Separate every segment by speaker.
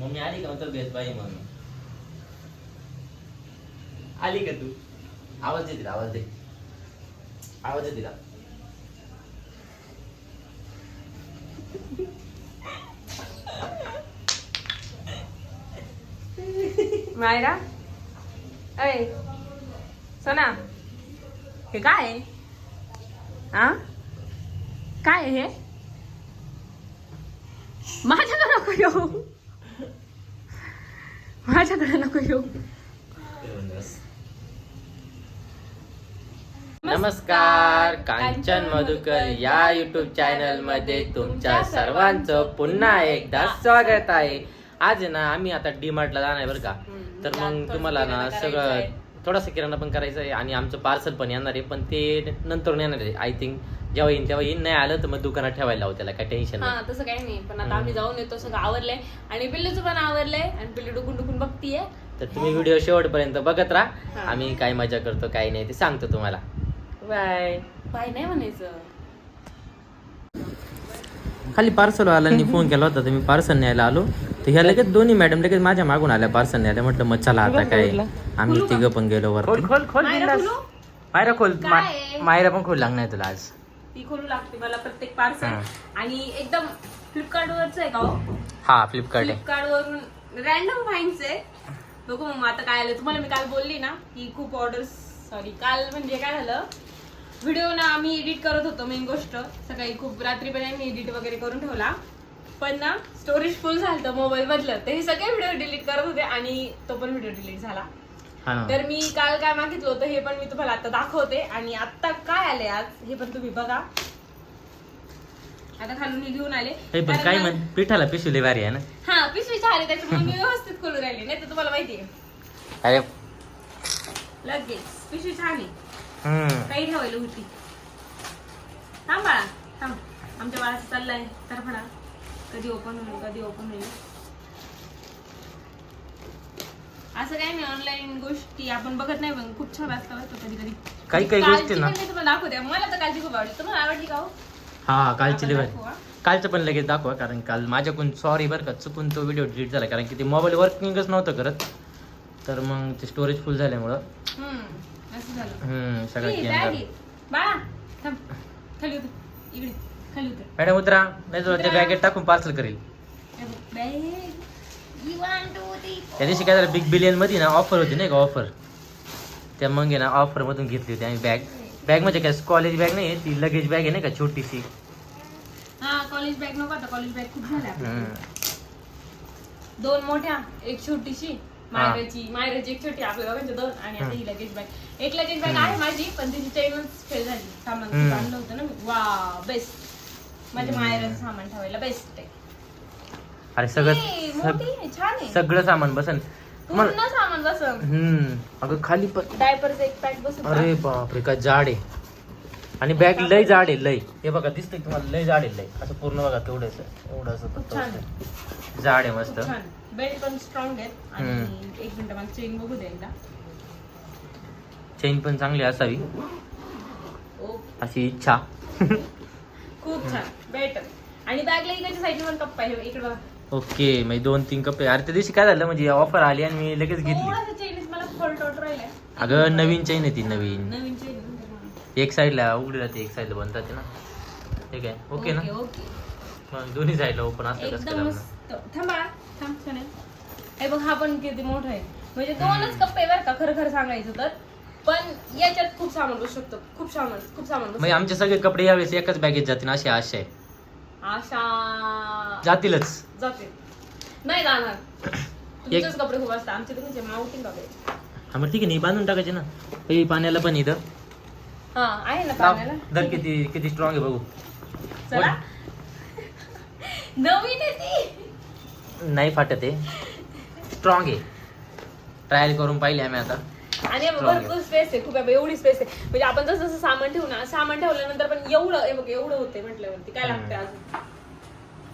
Speaker 1: Mummy आली का म्हणतो बेस बाई म्हणून. आली का तू? आवाज दे तिला आवाज दे. आवाज दे तिला.
Speaker 2: मायरा? अय सोना हे काय आहे? आ? काय आहे हे? माझ्या नको येऊ. माझ्याकडे नको येऊ.
Speaker 1: नमस्कार कांचन मधुकर या युट्यूब चॅनलमध्ये तुमच्या सर्वांचं पुन्हा एकदा स्वागत आहे. आज ना आम्ही आता डी मार्टला जाणार आहे बरं का. तर मग तुम्हाला ना सगळं. थोडासा किराणा पण करायचं आहे आणि आमचं पार्सल पण येणार आहे पण ते नंतर येणार आहे. आय थिंक जेव्हा येईन तेव्हा येईन. नाही आलं तर मग दुकानात ठेवायला लावू त्याला काय टेन्शन
Speaker 2: हा तसं काही नाही. पण आता आम्ही जाऊन येतो सगळं आवरलंय. आणि पिल्लूचं पण आवरलंय. आणि पिल्लू डुकून डुकून बघतीये.
Speaker 1: तर तुम्ही व्हिडिओ शेवटपर्यंत बघत राहा. आम्ही काय मजा करतो काय नाही ते सांगतो तुम्हाला. बाय
Speaker 2: बाय नाही म्हणायचं.
Speaker 1: खाली पार्सल वाल्यांनी फोन केला होता तर मी पार्सल न्यायला आलो. तर ह्या लगेच दोन्ही मॅडम लगेच माझ्या मागून आल्या पार्सल न्यायला. म्हटलं मग चला आता काय? आम्ही तिघं पण गेलो वरती. खोल खोल
Speaker 2: मायरा खोलू?
Speaker 1: मायरा खोल मा-? मायरा पण खोल लागणार तुला आज.
Speaker 2: ती खोलू लागते मला प्रत्येक पार्सल. आणि एकदम फ्लिपकार्ट वरच आहे का हो?
Speaker 1: हा फ्लिपकार्ट आहे.
Speaker 2: फ्लिपकार्ट वरून रॅन्डम फाईन्स आहे. बघू मग आता काय आलं. तुम्हाला मी काल बोलली ना की खूप ऑर्डर सॉरी काल म्हणजे काय झालं? व्हिडिओ ना आम्ही एडिट करत होतो मेन गोष्ट. सकाळी खूप रात्री पण आम्ही एडिट वगैरे करून ठेवला. पण ना स्टोरेज फुल झालं मोबाईल मधलं तर हे सगळे व्हिडिओ डिलीट करत होते आणि तो पण व्हिडिओ डिलीट झाला.
Speaker 1: हा ना.
Speaker 2: तर मी काल काय मागितलं होतं हे पण मी तुम्हाला आता दाखवते. आणि आता काय आले आज हे पण तुम्ही बघा. आता खालून हे घेऊन आले.
Speaker 1: हे पण
Speaker 2: कारण
Speaker 1: काय
Speaker 2: ना-
Speaker 1: म्हण पिठाला पिशुले भारी आहे ना.
Speaker 2: हा पिशवी आले त्याच्यामुळे मी व्यवस्थित खोलून राहिली. नाही तर तुम्हाला माहितीये
Speaker 1: अरे.
Speaker 2: लगेच पिशवी छान आहे. काही ठेवायला होती. थांब बाळा थांब. आमच्या बाळाचं चाललंय. तर म्हणा. कधी ओपन होईल कधी ओपन होईल. असं काही नाही ऑनलाईन गोष्टी आपण बघत नाही पण खूप छान असतं बरं कधी कधी
Speaker 1: काही काही गोष्टी ना.
Speaker 2: तुम्हाला दाखवते मला तर कालची खूप आवडली. तुम्हाला आवडली का हो?
Speaker 1: हा कालची
Speaker 2: हा?
Speaker 1: कालचं पण लगेच दाखवा कारण काल माझ्याकडून सॉरी बरं का चुकून तो व्हिडिओ डिलीट झाला. कारण की ते मोबाईल वर्किंगच नव्हतं करत. तर मग ते स्टोरेज फुल झाल्यामुळं.
Speaker 2: हम्म, असं झालं.
Speaker 1: हम्म, सगळं
Speaker 2: ए. बाळा थांब. खाली उतर. इकडे खाली उतर.
Speaker 1: मॅडम उतरा. नाही तर बॅगेत टाकून पार्सल करेल.
Speaker 2: हे बघ, bag. You want to take-
Speaker 1: त्या दिवशी काय झालं बिग बिलियनमध्ये ना ऑफर होती नाही का ऑफर त्या मग आहे ना ऑफर मधून घेतली होती आम्ही बॅग बॅग म्हणजे काय कॉलेज बॅग नाही ती लगेज बॅग आहे नाही का छोटीशी.
Speaker 2: हा कॉलेज बॅग नको आता. कॉलेज बॅग खूप झाल्या.
Speaker 1: हम्म.
Speaker 2: दोन मोठ्या एक छोटीशी. मायराची मायराची एक छोटी आपल्या दोघांच्या दोन आणि आता ही. लगेज बॅग एक लगेज बॅग आहे माझी पण तिची चैनच फेल झाली. सामान. आणलं होतं ना मी. वा बेस्ट माझ्या मायराचं सामान ठेवायला बेस्ट आहे.
Speaker 1: अरे सगळं
Speaker 2: ए,
Speaker 1: सग-
Speaker 2: मोठी आहे, छान आहे.
Speaker 1: सगळं सामान बसन. मला
Speaker 2: पूर्ण सामान बसं
Speaker 1: हम्म. अगं खाली पण
Speaker 2: डायपरचं एक पॅक बसत
Speaker 1: अरे बापरे काय जाड आहे. आणि बॅग लय जाड आहे लय. हे बघा दिसतंय तुम्हाला लय जाड आहे लय. असं पूर्ण बघा तेवढंच एवढं असं
Speaker 2: खूप छान
Speaker 1: असं. जाड आहे मस्त.
Speaker 2: छान बेल्ट पण स्ट्रॉंग आहे आणि एक मिनिट मला चेन बघू एकदा.
Speaker 1: चेन पण चांगली असावी.
Speaker 2: ओ
Speaker 1: अशी इच्छा.
Speaker 2: खूप छान. बेटर आणि इकडच्या साईडला पण कप्पा आहे. इकडे बघा.
Speaker 1: ओके म्हणजे दोन तीन कपडे अरे त्या दिवशी काय झालं? म्हणजे ऑफर आली आणि मी लगेच घेतली.
Speaker 2: थोडासा चेन मला फॉल्ट आउट राहिलाय.
Speaker 1: अगं नवीन चेन आहे ती नवीन.
Speaker 2: नवीन चेन
Speaker 1: एक साईडला उघडी राहते एक साईडला बंद राहते ना. ठीक आहे. ओके ना?
Speaker 2: ओके
Speaker 1: मग दोन्ही साईडला ओपन असतं कसं
Speaker 2: एकदम
Speaker 1: काय लागणार?
Speaker 2: मस्त थांबा. थांब सोने हे बघ हा पण किती मोठा आहे. म्हणजे दोनच कप्पे बरं का खरं खरं सांगायचं तर. पण याच्यात खूप सामान बसू शकतो. खूप सामान खूप सामान बसू
Speaker 1: म्हणजे आमचे सगळे कपडे यावेळेस एकाच बॅगेत जातील अशी आशा आहे.
Speaker 2: आशा.
Speaker 1: जातीलच.
Speaker 2: जाते नाही जाणार. तुमचेच कपडे खूप असतात. आमचे म्हणजे माउटिंग कपडे.
Speaker 1: हा मग ठीक आहे नाही बांधून टाकायचे ना. हे पाण्याला पण इथं.
Speaker 2: हा आहे ना. पाण्याला?
Speaker 1: दर किती किती स्ट्रॉंग आहे बघू.
Speaker 2: चला. नवीन आहे ती.
Speaker 1: नाही फाटत आहे. स्ट्रॉंग आहे. ट्रायल करून पाहिले आम्ही आता.
Speaker 2: आणि. भरपूर स्पेस आहे. खूप एवढी स्पेस आहे. म्हणजे आपण जसं जसं सामान ठेवू ना सामान ठेवल्यानंतर पण एवढं हे बघ एवढं होते म्हटल्यावरती. काय लागतंय अजून?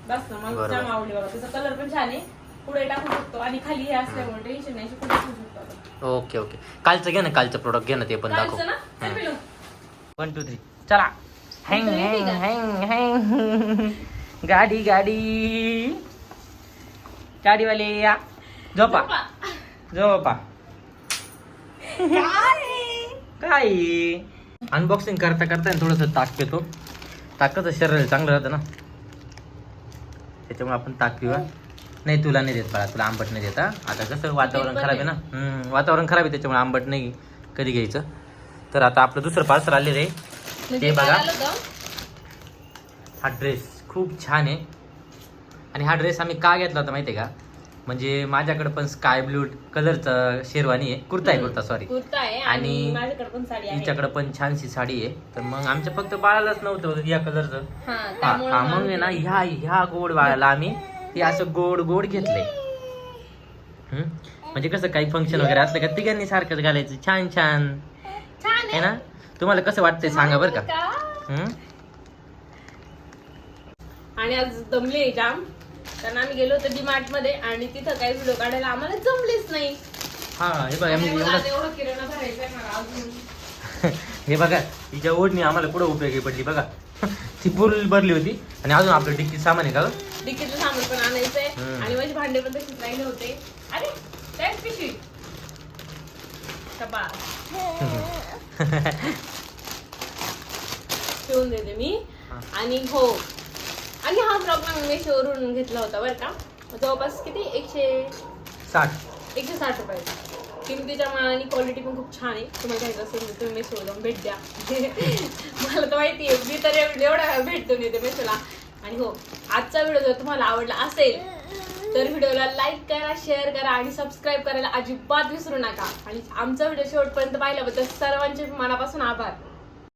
Speaker 2: बस ना मला. जाम आवडली बघा त्याचा कलर पण छान आहे. पुढे टाकू शकतो. आणि खाली हे असल्यामुळे टेन्शन नाही. पुढे शकतो आपण.
Speaker 1: ओके ओके कालचं घे ना कालचं प्रोडक्ट घे ना ते पण दाखव.
Speaker 2: चालतं ना चल पिलू.
Speaker 1: वन टू थ्री चला. हँग हँग हँग हँग गाडी गाडी. गाडीवाले या. झोपा.
Speaker 2: झोपा. काय?
Speaker 1: काय? अनबॉक्सिंग करता करता थोडस ताक पितो ताकाचं शरीर चांगलं राहतं ना. त्याच्यामुळे आपण ताक पिऊया नाही तुला नाही देत बाळा. तुला आंबट नाही देता आता कसं वातावरण खराब आहे ना? हम्म, वातावरण खराब आहे त्याच्यामुळे आंबट नाही कधी घ्यायचं. तर आता आपलं दुसरं पार्सल आलेलं आहे.
Speaker 2: म्हणजे
Speaker 1: बघा. हा ड्रेस खूप छान आहे. आणि हा ड्रेस आम्ही का घेतला होता माहिती आहे का? म्हणजे माझ्याकडे पण स्काय ब्लू कलरचा शेरवानी आहे. कुर्ता आहे कुर्ता सॉरी
Speaker 2: कुर्ता आहे आणि माझ्याकडे पण साडी आहे.
Speaker 1: हिच्याकडे पण छानशी साडी आहे. तर मग आमच्या फक्त बाळालाच नव्हतं या कलरचं
Speaker 2: हा
Speaker 1: मग ना ह्या ह्या गोड बाळाला आम्ही हे असं गोड गोड घेतलंय. हम्म? म्हणजे कसं काही फंक्शन वगैरे असलं का तिघांनी सारखंच घालायचं. छान छान. आहे. ना? तुम्हाला कसं वाटतंय सांगा बरं का?
Speaker 2: आणि आज दमले जाम. कारण आम्ही गेलो होतो डीमार्टमध्ये आणि तिथं काही व्हिडिओ काढायला आम्हाला जमलेच नाही
Speaker 1: हा हे बघा मी
Speaker 2: त्यामुळे
Speaker 1: एवढं
Speaker 2: आज एवढं किराणा भरायचा आहे मला अजून
Speaker 1: हे बघा हिच्या ओढणी आम्हाला कुठं उपयोगी पडली बघा ती फुल भरली होती आणि अजून आपलं डिक्की सामान आहे का गं?
Speaker 2: डिकीचं सामान पण आणायचंय
Speaker 1: हम्म.
Speaker 2: आणि माझे भांडे पण तसेच राहिले होते अरे त्याच पिशवी शाबास. ठेवून देते मी
Speaker 1: हा.
Speaker 2: आणि हो आणि हा प्रॉब्लेम मी मेशोवरून घेतला होता बरं का. जवळपास किती? एकशे
Speaker 1: साठ.
Speaker 2: एकशे साठ रुपये. किमतीच्या मानाने क्वालिटी पण खूप छान आहे. तुम्हाला घ्यायचं असेल तर तुम्ही मेसोला जाऊन भेट द्या. मला तर माहिती आहे मी तर एव- एवढा भेटतो येते मेसोला आणि हो आजचा व्हिडिओ जर तुम्हाला आवडला असेल तर व्हिडिओला लाईक करा शेअर करा आणि सबस्क्राईब करायला अजिबात विसरू नका. आणि आमचा व्हिडिओ शेवटपर्यंत पाहिल्याबद्दल सर्वांचे मनापासून आभार.